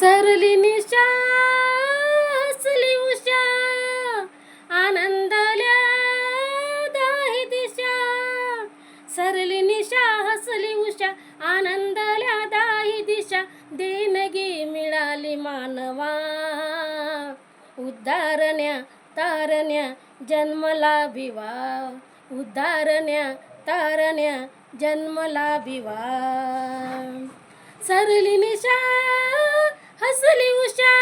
सरली निशा हसली उषा आनंदल्या दाही दिशा. सरली निशा हसली उषा आनंदल्या दाही दिशा. देणगी मिळाली मानवा. उद्धारण्या तारण्या जन्मला भिवा. उद्धारण्या तारण्या जन्मला भिवा. सरली निशा हसली उषा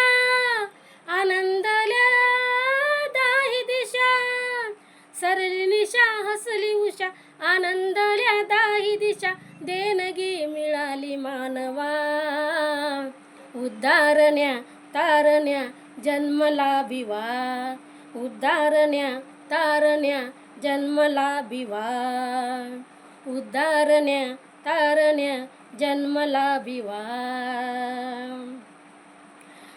आनंदल्या दाही दिशा. सरनिशा हसली उषा आनंदल्या दाही दिशा. देणगी मिळाली मानवा. उद्धारण्या तारण्या जन्मला भिवा. उद्धारण्या तारण्या जन्मला भिवा. उद्धारण्या तारण्या जन्मला भिवा.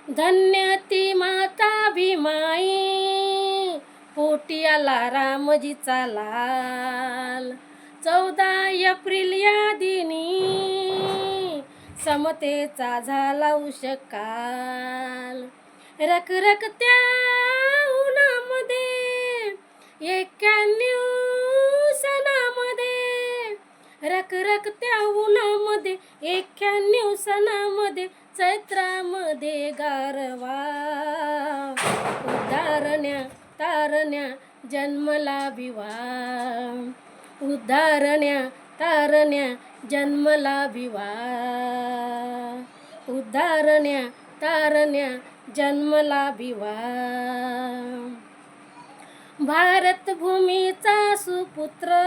धन्य ती माता भीमाई पोटी आला रामजीचा लाल. चौदा एप्रिल या दिनी समतेचा झाला उषकाल रखरखत्या उन्हामध्ये एक्याण्णव सणामध्ये. रखरखत्या उन्हामध्ये एक्याण्णव सणामध्ये चैत्रामध्ये गारवा. उद्धारण्या तारण्या जन्मला भिवा उद्धारण्या तारण्या जन्मला भिवा उद्धारण्या तारण्या जन्मला भिवा भारतभूमीचा सुपुत्र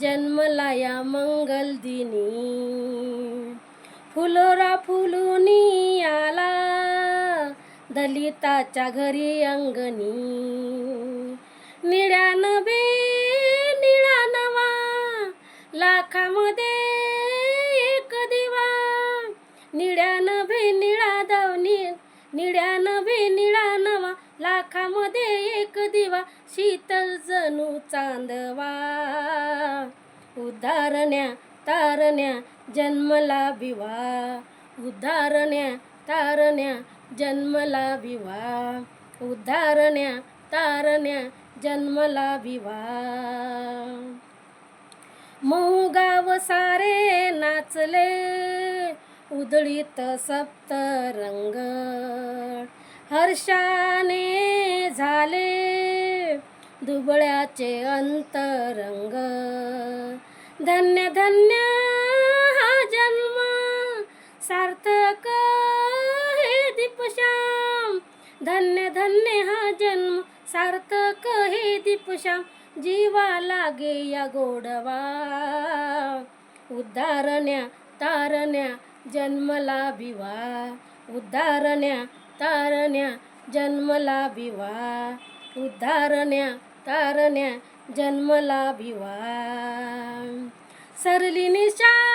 जन्मला या मंगल दिनी फुलोरा फुलुनी आला दलिताच्या घरी अंगणी. निळ्या नवे निळा नवा लाखामध्ये एक दिवा. निळ्या नभे निळा दावणी निळ्या नभे निळा नवा लाखामध्ये एक दिवा. शीतल जणू चांदवा उदारण्या तारण्या जन्मला विवा उद्धारण्या तारण्या जन्मला विवा उद्धारण्या तारण्या जन्मला विवा मऊगाव सारे नाचले उदळीत सप्तरंग. हर्षाने झाले दुबळ्याचे अंतरंग. धन्य धन्य धन्य धन्य हा जन्म. सार्थक हे दीपश्याम. जीवा लागे या गोडवा. उद्धारण्या तारण्या जन्मला भिवा. उद्धारण्या तारण्या जन्मला भिवा. उद्धारण्या तारण्या जन्मला भिवा. सरली निशा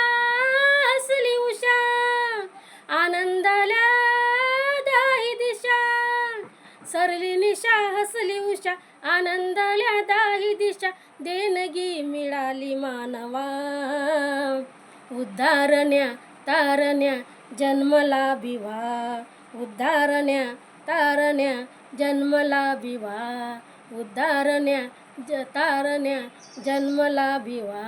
हसली उषा आनंदाल्या दाही दिशा देणगी मिळाली मानवा. उद्धारण्या तारण्या जन्मला भिवा उद्धारण्या तारण्या जन्मला भिवा उद्धारण्या ज तारण्या जन्मला भिवा